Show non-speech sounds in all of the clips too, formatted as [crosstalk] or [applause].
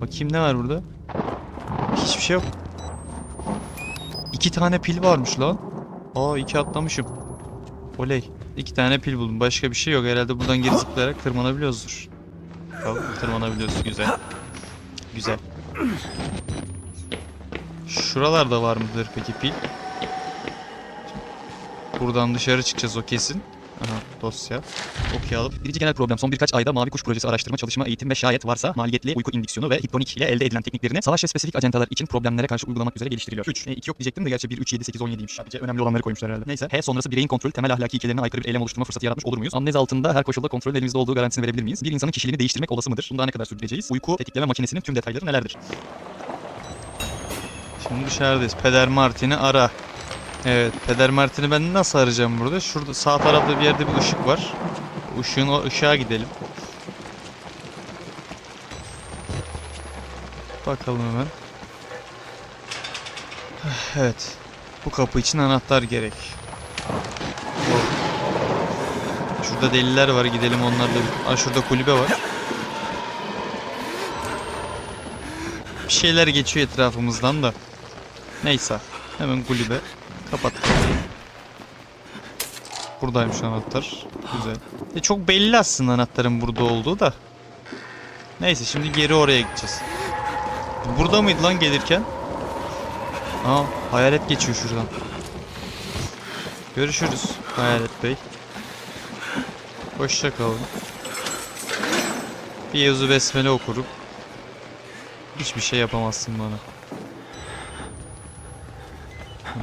Bakayım ne var burada? Hiçbir şey yok. İki tane pil varmış lan. Aa iki atlamışım. Oley. İki tane pil buldum. Başka bir şey yok. Herhalde buradan geri zıplayarak tırmanabiliyoruzdur. Tamam tırmanabiliyoruz. Güzel. Güzel. Şuralarda var mıdır peki pil? Buradan dışarı çıkacağız o kesin. Aha dosya. Okuyalım. Birinci genel problem son birkaç ayda Mavi Kuş projesi araştırma, çalışma, eğitim ve şayet varsa maliyetli uyku indüksiyonu ve hipnonik ile elde edilen tekniklerini savaş ve spesifik ajantalar için problemlere karşı uygulamak üzere geliştiriliyor. 3. E, 2 yok diyecektim de gerçi 1, 3, 7, 8, 17'ymiş. Sadece önemli olanları koymuşlar herhalde. Neyse. H sonrası bireyin kontrol, temel ahlaki ilkelerine aykırı bir eylem oluşturma fırsatı yaratmış olur muyuz? Amnez altında her koşulda kontrolün elimizde olduğu garantisini verebilir miyiz? Bir insanın kişiliğini değiştirmek olası mıdır? Bunu daha ne kadar sürdüreceğiz? Uyku tetikleme makinesinin tüm detayları nelerdir? Şimdi dışarıdayız. Peder Martin'i ara. Evet, Peder Martin'i ben nasıl arayacağım burada? Şurada sağ tarafta bir yerde bir ışık var. Işığın ışığa gidelim. Bakalım hemen. Evet. Bu kapı için anahtar gerek. Şurada deliler var. Gidelim onlarla. Aa şurada kulübe var. Bir şeyler geçiyor etrafımızdan da. Neyse. Hemen kulübe. Kapat. Buradaymış anahtar. Güzel. E çok belli aslında anahtarın burada olduğu da. Neyse şimdi geri oraya gideceğiz. Burada mıydı lan gelirken? Aa hayalet geçiyor şuradan. Görüşürüz Hayalet Bey. Hoşça kalın. Bir yazı besmele okurum. Hiçbir şey yapamazsın bana.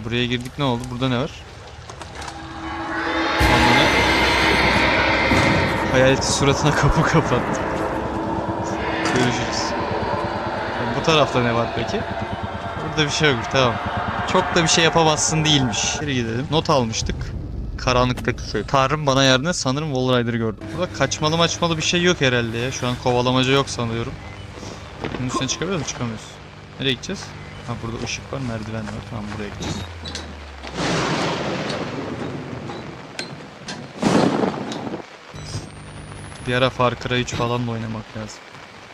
Buraya girdik ne oldu? Burada ne var? Amına. Hayaleti suratına [laughs] kapı kapattı. Görüşürüz. Bu tarafta ne var peki? Burada bir şey yok tamam. Çok da bir şey yapamazsın değilmiş. Geri gidelim. Not almıştık. Karanlıktaki şey. Tanrım bana et. Sanırım Wall Rider'ı gördüm. Burada kaçmalı maçmalı bir şey yok herhalde ya. Şu an kovalamaca yok sanıyorum. Bunun üstüne çıkabiliyor mu? Çıkamıyoruz. Nereye gideceğiz? Ha burada ışık var, merdiven var. Tamam buraya gideceğiz. Bir ara Far Cry 3 falan da oynamak lazım.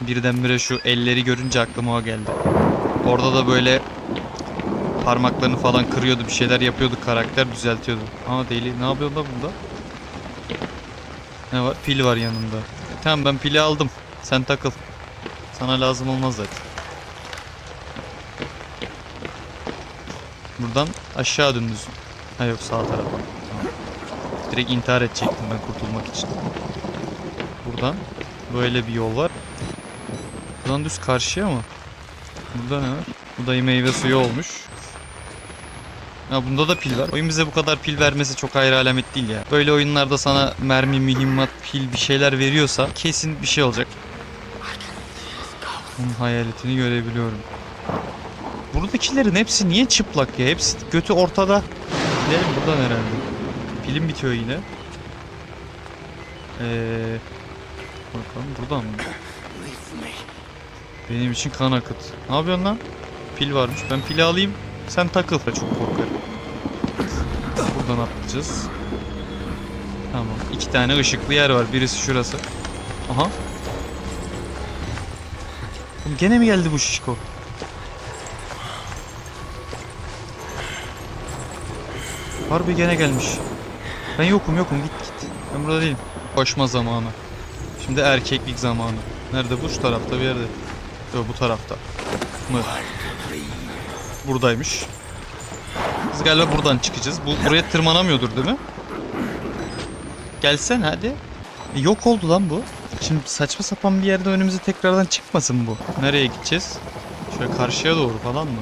Birdenbire şu elleri görünce aklıma o geldi. Orada da böyle parmaklarını falan kırıyordu, bir şeyler yapıyordu karakter düzeltiyordu. Aa deli ne yapıyor da burada? Ne var? Pil var yanında. Tamam ben pili aldım. Sen takıl. Sana lazım olmaz zaten. Buradan aşağı dümdüz. Ha yok sağ tarafa. Tamam. Direkt intihar edecektim ben kurtulmak için. Buradan böyle bir yol var. Buradan düz karşıya mı? Burada ne var? Bu da meyve suyu olmuş. Ha bunda da pil var. Oyun bize bu kadar pil vermesi çok ayrı alamet değil ya. Böyle oyunlarda sana mermi, mühimmat, pil bir şeyler veriyorsa kesin bir şey olacak. Onun hayaletini görebiliyorum. Buradakilerin hepsi niye çıplak ya? Hepsi götü ortada. Gidelim buradan herhalde. Pilim bitiyor yine. Ee, bakalım buradan mı? Benim için kan akıt. Ne yapıyorsun lan? Pil varmış. Ben pili alayım. Sen takıl. Çok korkarım. Buradan atlayacağız. Tamam. İki tane ışıklı yer var. Birisi şurası. Aha. Oğlum gene mi geldi bu şişko? Harbi gene gelmiş. Ben yokum yokum git git. Ben burada değilim. Koşma zamanı. Şimdi erkeklik zamanı. Nerede bu? Şu tarafta bir yerde. Yok bu tarafta. Mı? Buradaymış. Biz galiba buradan çıkacağız. Bu buraya tırmanamıyordur değil mi? Gelsen hadi. E, yok oldu lan bu. Şimdi saçma sapan bir yerde önümüze tekrardan çıkmasın bu. Nereye gideceğiz? Şöyle karşıya doğru falan mı?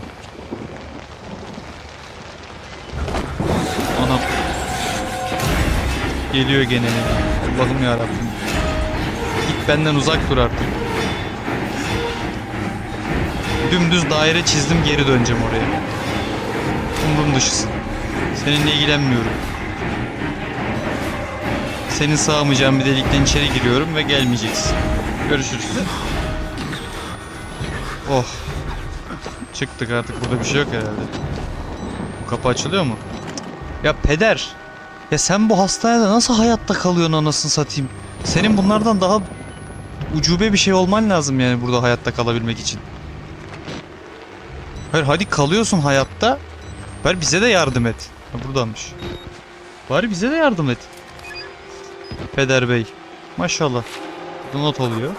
Geliyor gene. Allah'ım ya Rabbim. Git benden uzak dur artık. Dümdüz daire çizdim geri döneceğim oraya. Umrum dışısın. Seninle ilgilenmiyorum. Senin sağmayacağın bir delikten içeri giriyorum ve gelmeyeceksin. Görüşürüz. Oh. Çıktık artık burada bir şey yok herhalde. Bu kapı açılıyor mu? Ya peder. Ya sen bu hastanede nasıl hayatta kalıyorsun anasını satayım? Senin bunlardan daha ucube bir şey olman lazım yani burada hayatta kalabilmek için. Hayır hadi kalıyorsun hayatta. Ver bize de yardım et. Ha, buradanmış. Bari bize de yardım et. Peder Bey. Maşallah. Burada not oluyor.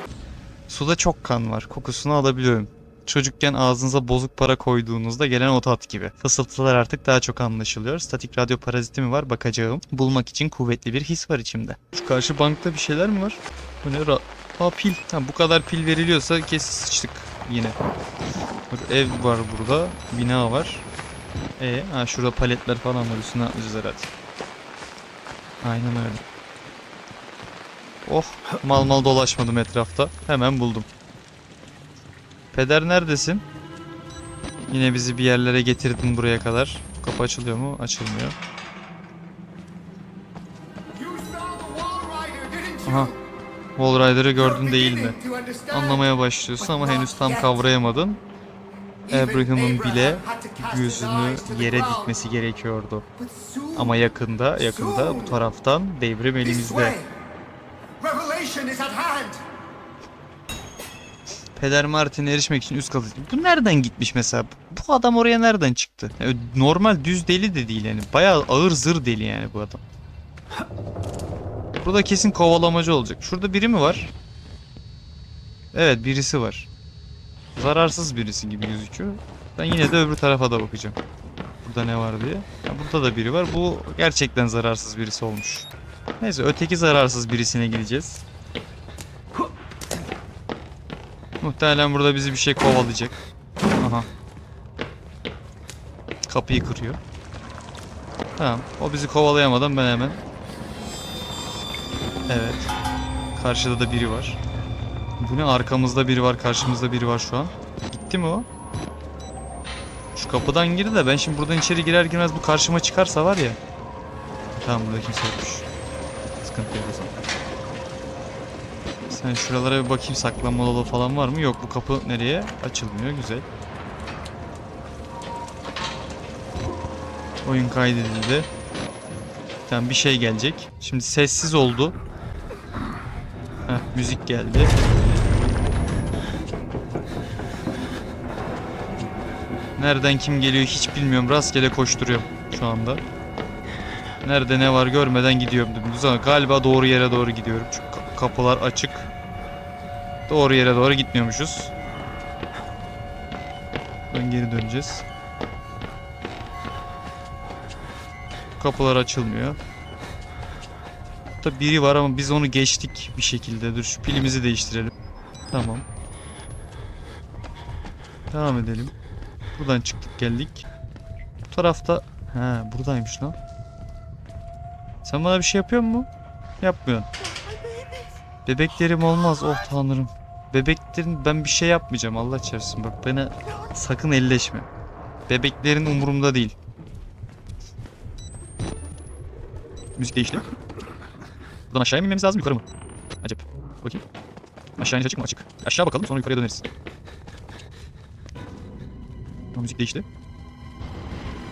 Suda çok kan var. Kokusunu alabiliyorum. Çocukken ağzınıza bozuk para koyduğunuzda gelen o tat gibi. Fısıltılar artık daha çok anlaşılıyor. Statik radyo paraziti mi var bakacağım. Bulmak için kuvvetli bir his var içimde. Şu karşı bankta bir şeyler mi var? Bu ne? Ra- Aa pil. Ha, bu kadar pil veriliyorsa kesin sıçtık yine. Bak ev var burada. Bina var. E, ha şurada paletler falan var. Üstüne atlayacağız herhalde. Aynen öyle. Oh mal mal dolaşmadım etrafta. Hemen buldum. Peder neredesin? Yine bizi bir yerlere getirdin buraya kadar. Kapı açılıyor mu? Açılmıyor. Aha. Wall Rider'ı gördün değil mi? Anlamaya başlıyorsun ama henüz tam kavrayamadın. Abraham'ın bile gözünü yere dikmesi gerekiyordu. Ama yakında, yakında bu taraftan devrim elimizde. Peder Martin'e erişmek için üst katı. Bu nereden gitmiş mesela? Bu adam oraya nereden çıktı? Yani normal düz deli de değil yani. Bayağı ağır zır deli yani bu adam. Burada kesin kovalamacı olacak. Şurada biri mi var? Evet birisi var. Zararsız birisi gibi gözüküyor. Ben yine de öbür tarafa da bakacağım. Burada ne var diye. Ya burada da biri var. Bu gerçekten zararsız birisi olmuş. Neyse öteki zararsız birisine gideceğiz. Muhtemelen burada bizi bir şey kovalayacak. Aha. Kapıyı kırıyor. Tamam. O bizi kovalayamadan ben hemen. Evet. Karşıda da biri var. Bu ne? Arkamızda biri var, karşımızda biri var şu an. Gitti mi o? Şu kapıdan girdi de ben şimdi buradan içeri girer girmez bu karşıma çıkarsa var ya. Tamam burada kimse yokmuş. Sıkıntı yok. Sen şuralara bir bakayım saklanma dolabı falan var mı? Yok bu kapı nereye? Açılmıyor güzel. Oyun kaydedildi. Tamam bir şey gelecek. Şimdi sessiz oldu. Heh, müzik geldi. Nereden kim geliyor hiç bilmiyorum. Rastgele koşturuyorum şu anda. Nerede ne var görmeden gidiyorum dümdüz ama galiba doğru yere doğru gidiyorum. Çünkü ka- kapılar açık. Doğru yere doğru gitmiyormuşuz. Ben geri döneceğiz. Kapılar açılmıyor. Burada biri var ama biz onu geçtik bir şekilde. Dur şu pilimizi değiştirelim. Tamam. Devam edelim. Buradan çıktık geldik. Bu tarafta... He buradaymış lan. Sen bana bir şey yapıyor mu? Yapmıyorsun. Bebeklerim olmaz oh tanrım. Bebeklerin ben bir şey yapmayacağım Allah çarpsın bak bana sakın elleşme. Bebeklerin umurumda değil. Müzik değişti. Buradan aşağıya mı inmemiz lazım yukarı mı? Acep. Bakayım. Aşağı iniş açık mı? Açık. Aşağı bakalım sonra yukarıya döneriz. Müzik değişti.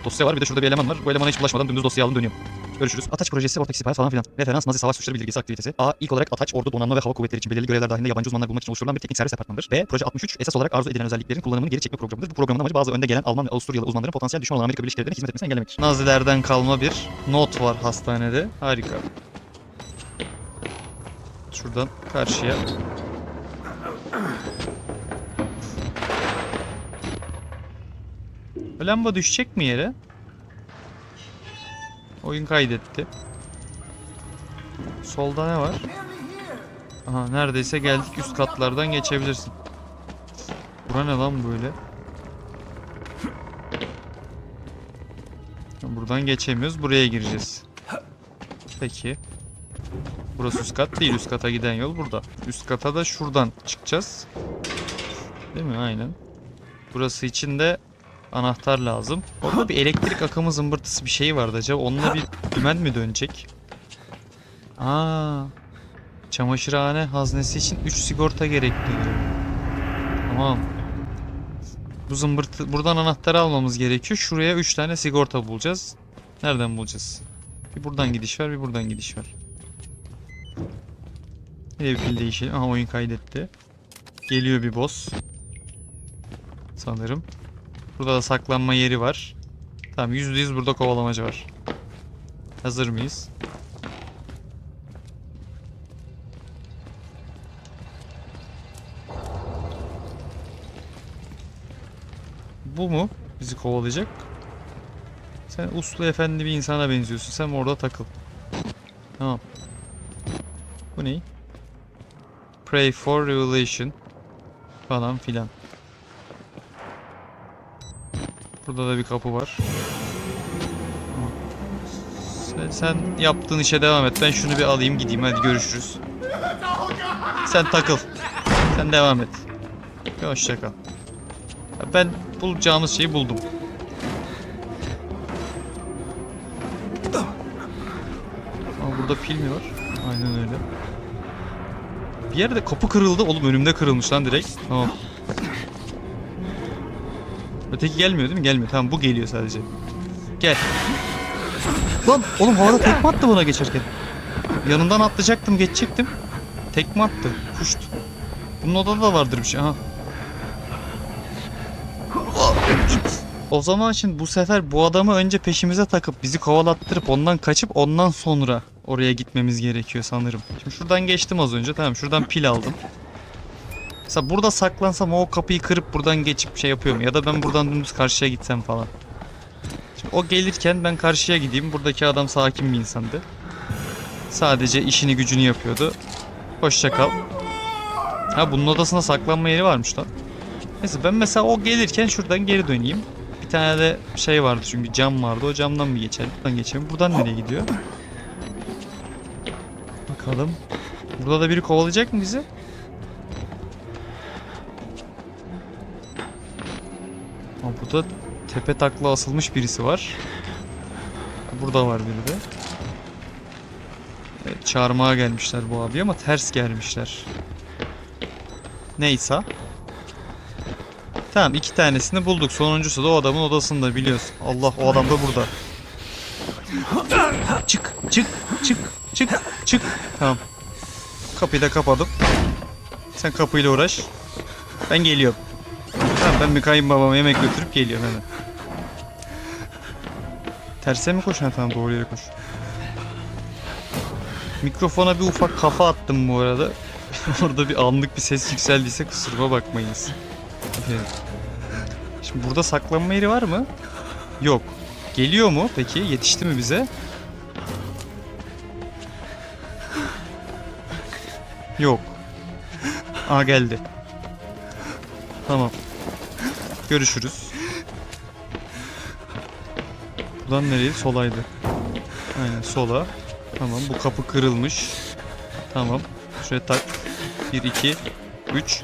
Dosya var bir de şurada bir eleman var. Bu elemana hiç bulaşmadan dümdüz dosyayı aldım dönüyorum. Görüşürüz. Ataç projesi, ortak istihbarat falan filan. Referans, Nazi savaş suçları bildirgesi aktivitesi. A. İlk olarak Ataç, ordu, donanma ve hava kuvvetleri için belirli görevler dahilinde yabancı uzmanlar bulmak için oluşturulan bir teknik servis departmanıdır. B. Proje 63, esas olarak arzu edilen özelliklerin kullanımını geri çekme programıdır. Bu programın amacı bazı önde gelen Alman ve Avusturyalı uzmanların potansiyel düşman olan Amerika Birleşik Devletleri'ne hizmet etmesini engellemektir. Nazilerden kalma bir not var hastanede. Harika. Şuradan karşıya. Lamba düşecek mi yere? Oyun kaydetti. Solda ne var? Aha neredeyse geldik üst katlardan geçebilirsin. Bura ne lan böyle? Buradan geçemiyoruz. Buraya gireceğiz. Peki. Burası üst kat değil. Üst kata giden yol burada. Üst kata da şuradan çıkacağız. Değil mi? Aynen. Burası için de anahtar lazım. Orada bir elektrik akımı zımbırtısı bir şey vardı acaba. Onunla bir dümen mi dönecek? Aa. Çamaşırhane haznesi için 3 sigorta gerekli. Tamam. Bu zımbırtı buradan anahtarı almamız gerekiyor. Şuraya 3 tane sigorta bulacağız. Nereden bulacağız? Bir buradan gidiş var, bir buradan gidiş var. Bir pil değişelim. Aha oyun kaydetti. Geliyor bir boss. Sanırım. Burada da saklanma yeri var. Tamam %100 burada kovalamacı var. Hazır mıyız? Bu mu? Bizi kovalayacak. Sen uslu efendi bir insana benziyorsun. Sen orada takıl. Tamam. Bu ne? Pray for revelation. Falan filan. Burada da bir kapı var. Sen, sen yaptığın işe devam et. Ben şunu bir alayım gideyim. Hadi görüşürüz. Sen takıl. Sen devam et. Hoşça kal. Ben bulacağımız şeyi buldum. Aa, burada pil mi var? Aynen öyle. Bir yerde kapı kırıldı. Oğlum önümde kırılmış lan direkt. Tamam. Öteki gelmiyor değil mi? Gelmiyor. Tamam bu geliyor sadece. Gel. Lan oğlum havada tekme attı buna geçerken. Yanından atlayacaktım geçecektim. Tekme attı. Kuştu. Bunun odada da vardır bir şey. Aha. O zaman şimdi bu sefer bu adamı önce peşimize takıp bizi kovalattırıp ondan kaçıp ondan sonra oraya gitmemiz gerekiyor sanırım. Şimdi şuradan geçtim az önce. Tamam şuradan pil aldım. Mesela burada saklansam o kapıyı kırıp buradan geçip şey yapıyorum. Ya da ben buradan dümdüz karşıya gitsem falan. Şimdi o gelirken ben karşıya gideyim. Buradaki adam sakin bir insandı. Sadece işini gücünü yapıyordu. Hoşça kal. Ha bunun odasında saklanma yeri varmış lan. Neyse ben mesela o gelirken şuradan geri döneyim. Bir tane de şey vardı çünkü cam vardı. O camdan mı geçelim? Buradan geçelim. Buradan nereye gidiyor? Bakalım. Burada da biri kovalayacak mı bizi? Aa, burada tepe takla asılmış birisi var. Burada var biri de. Evet, çağırmaya gelmişler bu abi ama ters gelmişler. Neyse. Tamam iki tanesini bulduk. Sonuncusu da o adamın odasında biliyorsun. Allah o adam da burada. Çık çık çık çık çık. Tamam. Kapıyı da kapadım. Sen kapıyla uğraş. Ben geliyorum. Ben bir kayınbabama yemek götürüp geliyorum hemen. Terse mi koş? Ha tamam doğru yere koş. Mikrofona bir ufak kafa attım bu arada. [laughs] Orada bir anlık bir ses yükseldiyse kusuruma bakmayınız. Şimdi burada saklanma yeri var mı? Yok. Geliyor mu peki? Yetişti mi bize? Yok. Aa geldi. Tamam. Görüşürüz. Buradan nereye? Solaydı. Aynen sola. Tamam bu kapı kırılmış. Tamam. Şuraya tak. 1 2 3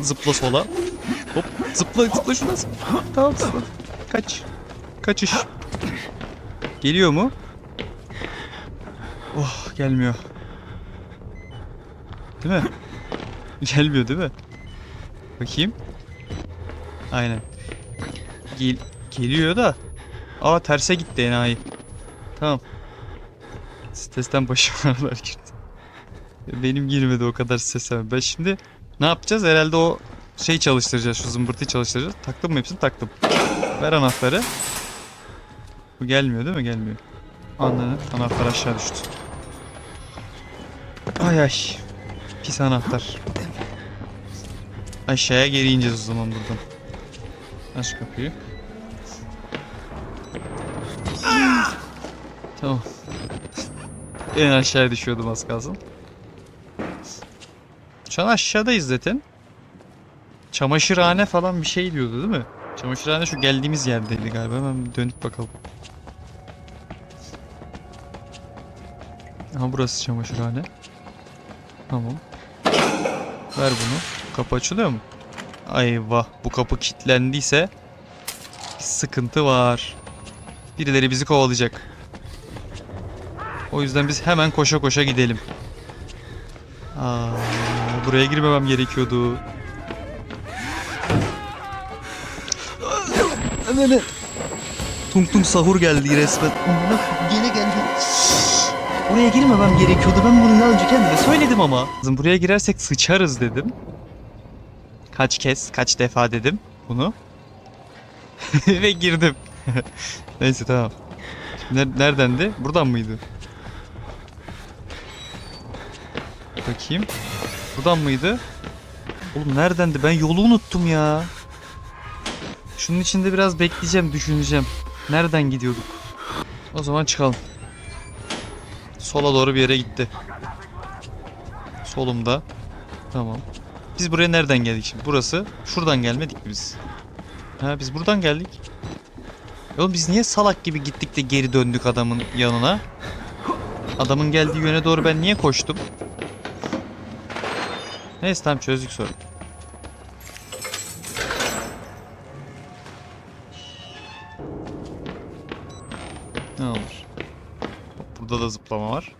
Zıpla sola. Hop zıpla zıpla şuna. Tamam zıpla. Kaç. Kaçış. Geliyor mu? Oh gelmiyor. Değil mi? Gelmiyor değil mi? Bakayım. Aynen. Gel geliyor da. Aa terse gitti enayi. Tamam. Stresten başım [laughs] ağrılar girdi. Benim girmedi o kadar strese. Ben şimdi ne yapacağız? Herhalde o şey çalıştıracağız. Şu zımbırtıyı çalıştıracağız. Taktım mı hepsini? Taktım. Ver anahtarı. Bu gelmiyor değil mi? Gelmiyor. Anladım. Anahtar aşağı düştü. Ay ay. Pis anahtar. Aşağıya geri ineceğiz o zaman buradan. Aç kapıyı. Tamam. En aşağıya düşüyordum az kalsın. Şu an aşağıdayız zaten. Çamaşırhane falan bir şey diyordu değil mi? Çamaşırhane şu geldiğimiz yerdeydi galiba. Hemen dönüp bakalım. Aha burası çamaşırhane. Tamam. Ver bunu. Kapı açılıyor mu? Ayvah bu kapı kilitlendiyse sıkıntı var. Birileri bizi kovalayacak. O yüzden biz hemen koşa koşa gidelim. Aa, buraya girmemem gerekiyordu. Hemen Tung tung sahur geldi resmen. Gene geldi. Buraya girmemem gerekiyordu. Ben bunu daha önce kendime söyledim ama. Buraya girersek sıçarız dedim. Kaç kez, kaç defa dedim bunu. [laughs] Ve girdim. [laughs] Neyse tamam. Neredendi? Buradan mıydı? Bakayım. Buradan mıydı? Oğlum neredendi? Ben yolu unuttum ya. Şunun içinde biraz bekleyeceğim, düşüneceğim. Nereden gidiyorduk? O zaman çıkalım. Sola doğru bir yere gitti. Solumda. Tamam. Biz buraya nereden geldik şimdi? Burası. Şuradan gelmedik mi biz? Ha biz buradan geldik. Oğlum biz niye salak gibi gittik de geri döndük adamın yanına? Adamın geldiği yöne doğru ben niye koştum? Neyse tamam çözdük sorun. Ne olur. Burada da zıplama var.